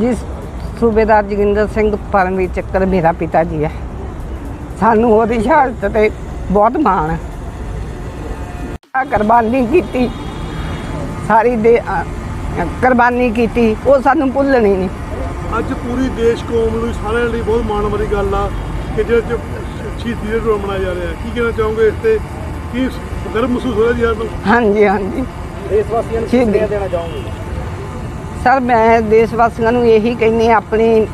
ਜੀ ਸੂਬੇਦਾਰ ਜੋਗਿੰਦਰ ਸਿੰਘ ਪਰਮਵੀਰ ਚੱਕਰ ਮੇਰਾ ਪਿਤਾ ਜੀ ਹੈ। ਸਾਨੂੰ ਉਹਦੀ ਸ਼ਹਾਦਤ ਤੇ ਬਹੁਤ ਮਾਣ ਹੈ। ਆ ਕੁਰਬਾਨੀ ਕੀਤੀ। ਸਾਰੀ ਦੇ ਕੁਰਬਾਨੀ ਕੀਤੀ। ਉਹ ਸਾਨੂੰ ਭੁੱਲਣੀ ਨਹੀਂ। ਅੱਜ ਪੂਰੀ ਦੇਸ਼ ਕੌਮ ਨੂੰ ਸਾਰਿਆਂ ਲਈ ਬਹੁਤ ਮਾਣ ਵਾਲੀ ਗੱਲ ਆ ਕਿ ਜਿਹੜੇ ਚ ਸ਼ਹੀਦੀ ਦੇ ਰੋਲ ਮਨਾਇਆ ਜਾ ਰਿਹਾ। ਕੀ ਕਹਿਣਾ ਚਾਹੋਗੇ ਇਸ ਤੇ? ਕੀ ਗਰਵ ਮਹਿਸੂਸ ਹੋ ਰਿਹਾ ਜੀ ਹਾਂਜੀ ਹਾਂਜੀ। ਦੇਸ਼ ਵਾਸੀਆਂ ਨੂੰ ਕੀ ਦੇਣਾ ਚਾਹੋਗੇ? ਸਰ, ਮੈਂ ਦੇਸ਼ ਵਾਸੀਆਂ ਨੂੰ ਇਹੀ ਕਹਿੰਦੀ ਹਾਂ, ਆਪਣੇ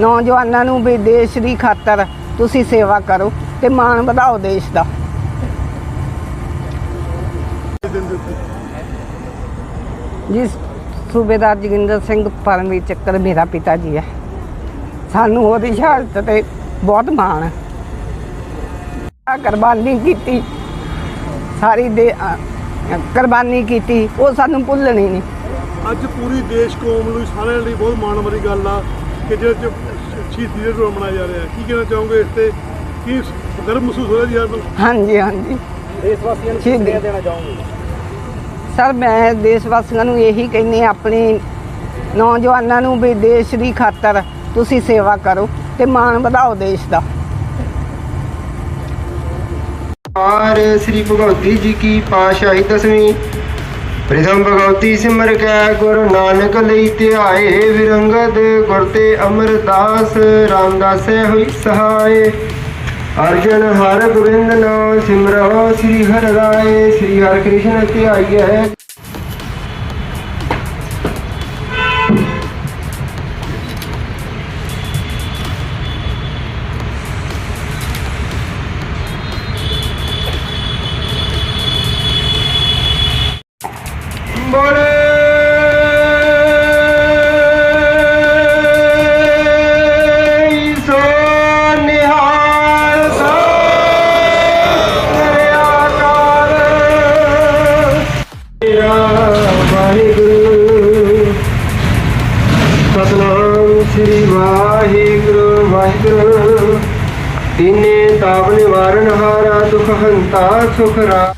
ਨੌਜਵਾਨਾਂ ਨੂੰ ਵੀ ਦੇਸ਼ ਦੀ ਖਾਤਰ ਤੁਸੀਂ ਸੇਵਾ ਕਰੋ ਤੇ ਮਾਣ ਵਧਾਓ ਦੇਸ਼ ਦਾ। ਦਿਨ ਜੀ, ਸੂਬੇਦਾਰ ਜੋਗਿੰਦਰ ਸਿੰਘ ਪਰਮਵੀਰ ਚੱਕਰ ਮੇਰਾ ਪਿਤਾ ਜੀ ਹੈ। ਸਾਨੂੰ ਉਹਦੀ ਸ਼ਹਾਦਤ ਤੇ ਬਹੁਤ ਮਾਣ। ਹੈ ਕੁਰਬਾਨੀ ਕੀਤੀ, ਸਾਰੀ ਦੇ ਕੁਰਬਾਨੀ ਕੀਤੀ, ਉਹ ਸਾਨੂੰ ਭੁੱਲਣੀ ਨਹੀਂ। ਅੱਜ ਪੂਰੀ ਦੇਸ਼ ਕੌਮ ਨੂੰ ਸਾਰਿਆਂ ਲਈ ਬਹੁਤ ਮਾਣ ਵਾਲੀ ਗੱਲ ਆ ਕਿ ਜਿਹੜੇ ਚ ਸ਼ਹੀਦੀ ਦੇ ਰੋਲ ਮਨਾਇਆ ਜਾ ਰਿਹਾ। ਕੀ ਕਹਿਣਾ ਚਾਹੋਗੇ ਇਸ ਤੇ? ਕੀ ਗਰਵ ਮਹਿਸੂਸ ਹੋ ਰਿਹਾ ਜੀ ਯਾਰ ਹਾਂਜੀ ਹਾਂਜੀ। ਦੇਸ਼ ਵਾਸੀਆਂ ਨੂੰ ਕੀ ਦੇਣਾ ਚਾਹੋਗੇ? ਸਰ ਮੈਂ ਦੇਸ਼ ਵਾਸੀਆਂ ਨੂੰ ਇਹੀ ਕਹਿੰਦੀ ਹਾਂ ਆਪਣੇ ਨੌਜਵਾਨਾਂ ਨੂੰ ਵੀ ਦੇਸ਼ ਦੀ ਖਾਤਰ ਤੁਸੀਂ ਸੇਵਾ ਕਰੋ ਤੇ ਮਾਣ ਵਧਾਓ ਦੇਸ਼ ਦਾ। ਆਰ ਸ੍ਰੀ ਭਗਵਤੀ ਜੀ ਕੀ ਪਾਸ਼ਾਹੀ ਦਸਵੀਂ। ਪ੍ਰਥਮ ਭਗਵਤੀ ਸਿਮਰ ਕੈ, ਗੁਰੂ ਨਾਨਕ ਲਈ ਧਿਆਏ ਵਿਰੰਗਦ ਗੁਰ ਤੇ ਅਮਰਦਾਸ, ਰਾਮਦਾਸੈ ਹੋਈ ਸਹਾਏ। ਅਰਜਨ ਹਰ ਗੋਬਿੰਦ ਨਾਮ ਸਿਮਰੋ, ਸ੍ਰੀ ਹਰਿ ਰਾਏ, ਸ੍ਰੀ ਹਰਿ ਕ੍ਰਿਸ਼ਨ ਧਿਆਈਐ। ਵਾਹਿਗੁਰੂ ਤਿਨੇ ਤਾਪ ਨਿਵਾਰਨ ਹਾਰਾ, ਦੁਖ ਹੰਤਾ, ਸੁਖ ਰਾ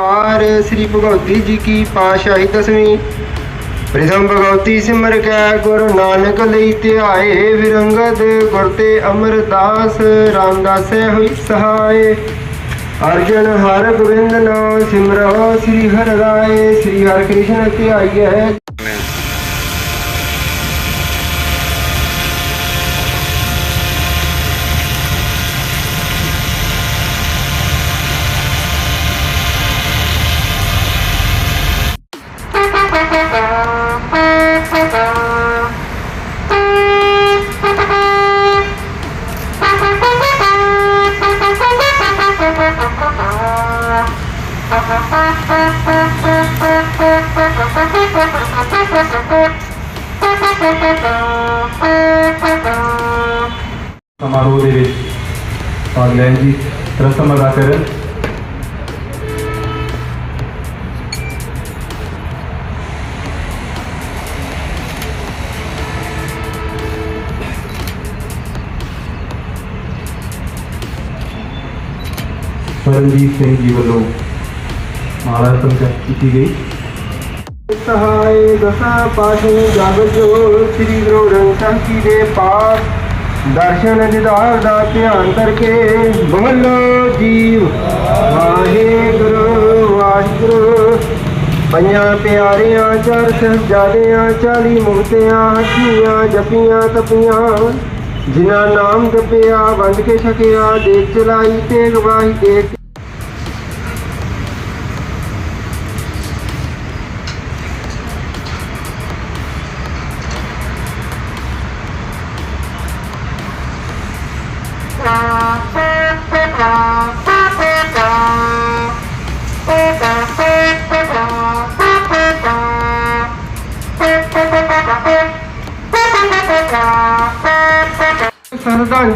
ਆਰ ਸ੍ਰੀ ਭਗਵਤੀ ਜੀ ਕੀ ਪਾਸ਼ਾਹੀ ਦਸਵੀਂ। ਪ੍ਰਥਮ ਭਗਵਤੀ ਸਿਮਰ ਕੈ, ਗੁਰੂ ਨਾਨਕ ਲਈ ਧਿਆਏ, ਵਿਰੰਗਦ ਗੁਰ ਤੇ ਅਮਰਦਾਸ, ਰਾਮਦਾਸੈ ਹੋਈ ਸਹਾਏ। ਅਰਜਨ ਹਰ ਗੋਬਿੰਦ ਨਾਮ ਸਿਮਰੋ ਸ੍ਰੀ ਹਰਿ ਰਾਏ ਸ੍ਰੀ ਹਰਿ ਕ੍ਰਿਸ਼ਨ ਧਿਆਈਐ। ਸਮਾਰੋਹ ਦੇ ਵਿੱਚ ਭਾਗ ਲੈਣ ਦੀ ਰਸਮ ਅਦਾ ਕਰਨ ਪਰਮਜੀਤ ਸਿੰਘ ਜੀ ਵੱਲੋਂ ਮਾਲਾ ਰਸਮ ਕੀਤੀ ਗਈ। ਸਹਾਏ ਦਸਾ ਪਾਸ਼ੇ ਜਗ ਜੋ ਸ੍ਰੀ ਗੁਰੂ ਗ੍ਰੰਥ ਸਾਹਿਬ ਜੀ ਦੇ ਪਾਠ। ਦਰਸ਼ਨ ਦਿਦਾਰ ਦਾ ਧਿਆਨ ਕਰਕੇ ਬੋਲੋ ਜੀਵ। ਵਾਹਿਗੁਰੂ ਵਾਹਿਗੁਰੂ। ਪੰਜਾਂ ਪਿਆਰਿਆਂ ਚਾਰ ਸਹਜਾਦਿਆਂ ਚਾਲੀ ਮੁਕਤਿਆਂ ਹੱਥੀਆਂ ਜਪੀਆਂ ਤਪੀਆਂ। ਜਿਨ੍ਹਾਂ ਨਾਮ ਜਪਿਆ, ਵੰਡ ਕੇ ਛਕਿਆ, ਦੇਖ ਚਲਾਈ ਤੇ ਗਵਾਹੀ ਦੇ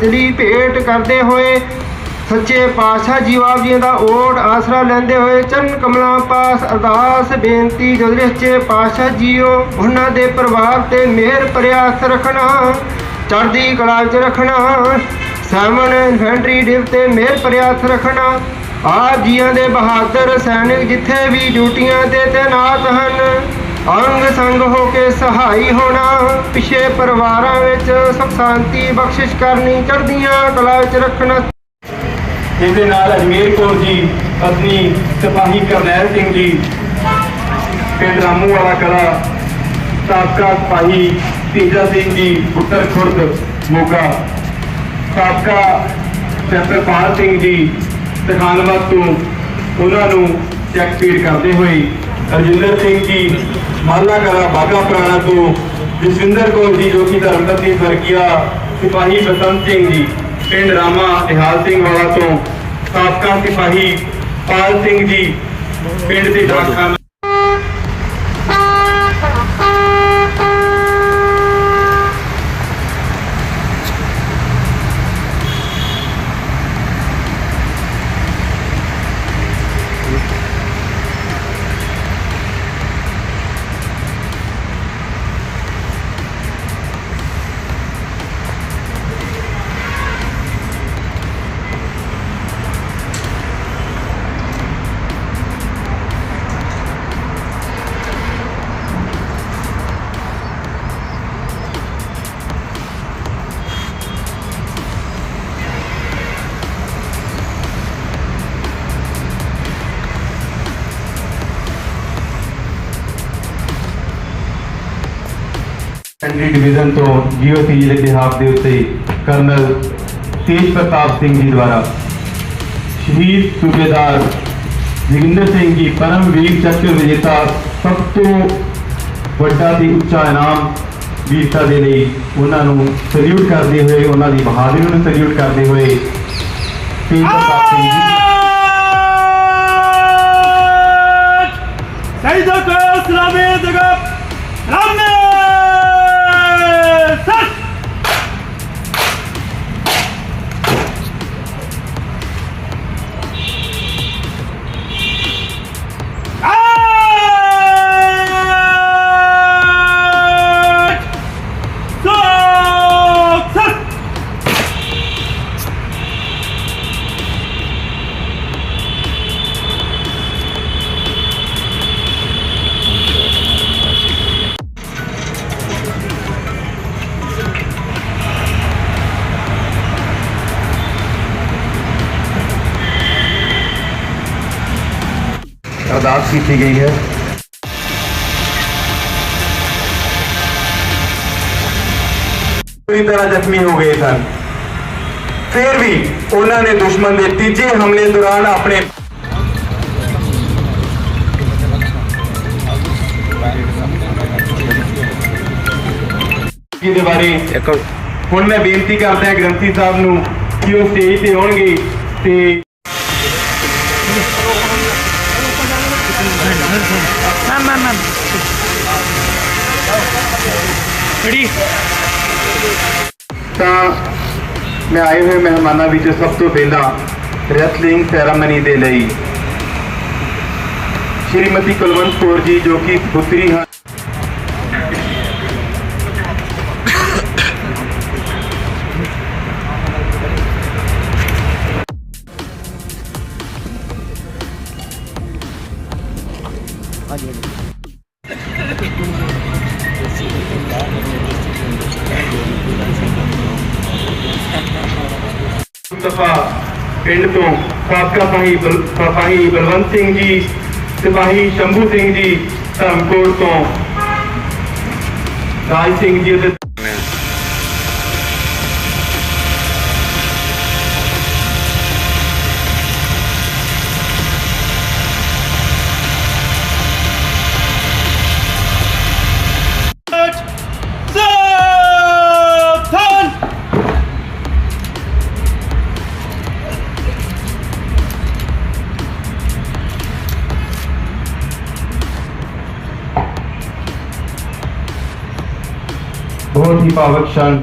ਕੇ ਭੇਟ ਕਰਦੇ ਹੋਏ ਸੱਚੇ ਪਾਤਸ਼ਾਹ ਜੀ ਜੀ ਦਾ ਓਟ ਆਸਰਾ ਲੈਂਦੇ ਹੋਏ ਚਰਨ ਕਮਲਾਂ ਪਾਸ ਅਰਦਾਸ ਬੇਨਤੀ ਜੋ ਸੱਚੇ ਪਾਤਸ਼ਾਹ ਜੀਓ, ਉਹਨਾਂ ਦੇ ਪਰਿਵਾਰ ਤੇ ਮਿਹਰ ਭਰਿਆ ਹੱਥ ਰੱਖਣਾ, ਚੜ੍ਹਦੀ ਕਲਾ ਚ ਰੱਖਣਾ ਸੈਵਨ ਇਨਫੈਂਟਰੀ ਡਿਵ ਤੇ ਮਿਹਰ ਪ੍ਰਿਆਸ ਰੱਖਣਾ, ਆਪ ਜੀਆਂ ਦੇ ਬਹਾਦਰ ਸੈਨਿਕ ਜਿੱਥੇ ਵੀ ਡਿਊਟੀਆਂ ਤੇ ਤੈਨਾਤ ਹਨ ਅੰਗ ਸੰਗ ਹੋ ਕੇ ਸਹਾਈ ਹੋਣਾ। ਪਿਛੇ ਪਰਿਵਾਰਾਂ ਵਿੱਚ ਸੁਖ ਸ਼ਾਂਤੀ ਬਖਸ਼ਿਸ਼ ਕਰਨੀ ਚੜ੍ਹਦੀਆਂ ਕਲਾ ਵਿੱਚ ਰੱਖਣਾ। ਇਹਦੇ ਨਾਲ ਅਜਮੇਰ ਕੌਰ ਜੀ ਪਤਨੀ ਸਿਪਾਹੀ ਕਰਨੈਲ ਸਿੰਘ ਜੀ, ਪਿੰਡ ਰਾਮੂ ਵਾਲਾ ਕਲਾ, ਸਾਬਕਾ ਸਿਪਾਹੀ ਤੇਜਾ ਸਿੰਘ ਜੀ, ਪੁੱਤਰ ਖੁਰਦ ਮੋਗਾ, ਸਾਬਕਾ ਸੈਂਟਰਪਾਲ ਸਿੰਘ ਜੀ ਤਖਾਨਵਾਦ ਤੋਂ ਉਹਨਾਂ ਨੂੰ ਚੈੱਕ ਪੀੜ ਕਰਦੇ ਹੋਏ ਰਜਿੰਦਰ ਸਿੰਘ ਜੀ ਮਾਲਾ ਕਲਾ ਬਾਗਾ ਪੁਰਾਣਾ ਤੋਂ ਜਸਵਿੰਦਰ ਕੌਰ ਜੀ ਜੋ ਕਿ ਧਰਮਪਤੀ ਵਰਗੀਆ ਸਿਪਾਹੀ ਬਸੰਤ ਸਿੰਘ ਜੀ ਪਿੰਡ ਰਾਮਾ ਨਿਹਾਲ ਸਿੰਘ ਵਾਲਾ ਤੋਂ ਸਾਬਕਾ ਸਿਪਾਹੀ ਪਾਲ ਸਿੰਘ ਜੀ ਪਿੰਡ ਦੇ ਡਾਕਖਾਨਾ ਸੈਕੰਡਰੀ ਡਿਵੀਜ਼ਨ ਤੋਂ ਜੀਓਸੀ ਦੇ ਬਿਹਾਫ ਦੇ ਉੱਤੇ ਕਰਨਲ ਤੇਜ ਪ੍ਰਤਾਪ ਸਿੰਘ ਜੀ ਦੁਆਰਾ ਸ਼ਹੀਦ ਸੂਬੇਦਾਰ ਜੋਗਿੰਦਰ ਸਿੰਘ ਜੀ ਪਰਮਵੀਰ ਚੱਕਰ ਵਿਜੇਤਾ, ਸਭ ਤੋਂ ਵੱਡਾ ਤੇ ਉੱਚਾ ਇਨਾਮ ਵੀਰਤਾ ਦੇ ਲਈ ਉਹਨਾਂ ਨੂੰ ਸਲੂਟ ਕਰਦੇ ਹੋਏ, ਉਹਨਾਂ ਦੀ ਬਹਾਦਰੀ ਨੂੰ ਸਲੂਟ ਕਰਦੇ ਹੋਏ ਤੇਜ ਪ੍ਰਤਾਪ ਸਿੰਘ ਜੀ ਸੈਦਾ ਕੋ ਸਲਾਮੇ ਦਗਾ ਰਾਮੇ ਅਰਦਾਸ ਕੀਤੀ ਗਈ ਹੈ। ਪੂਰੀ ਤਰ੍ਹਾਂ ਜ਼ਖਮੀ ਹੋ ਗਏ ਸਨ। ਫਿਰ ਵੀ ਉਹਨਾਂ ਨੇ ਦੁਸ਼ਮਣ ਦੇ ਤੀਜੇ ਹਮਲੇ ਦੌਰਾਨ ਆਪਣੇ ਦੇ ਬਾਰੇ ਹੁਣ ਮੈਂ ਬੇਨਤੀ ਕਰਦਾ ਹਾਂ ਗ੍ਰੰਥੀ ਸਾਹਿਬ ਨੂੰ ਕਿ ਉਹ ਸਟੇਜ ਤੇ ਆਉਣਗੇ ਤੇ ਤਾਂ ਮੈਂ ਆਏ ਹੋਏ ਮਹਿਮਾਨਾਂ ਵਿੱਚ ਸਭ ਤੋਂ ਪਹਿਲਾਂ ਰੈਸਲਿੰਗ ਸੈਰਾਮਨੀ ਦੇ ਲਈ ਸ਼੍ਰੀਮਤੀ ਕੁਲਵੰਤ ਕੌਰ ਜੀ ਜੋ ਕਿ ਪੁੱਤਰੀ ਹਨ ਪਿੰਡ ਤੋਂ ਸਾਬਕਾ ਭਾਈ ਭਾਈ ਬਲਵੰਤ ਸਿੰਘ ਜੀ ਸਿਪਾਹੀ ਸ਼ੰਭੂ ਸਿੰਘ ਜੀ ਧਰਮਕੋਟ ਤੋਂ। ਰਾਜ ਸਿੰਘ ਜੀ ਅਤੇ ਬਹੁਤ ਹੀ ਭਾਵਕ ਸ਼ਾਨ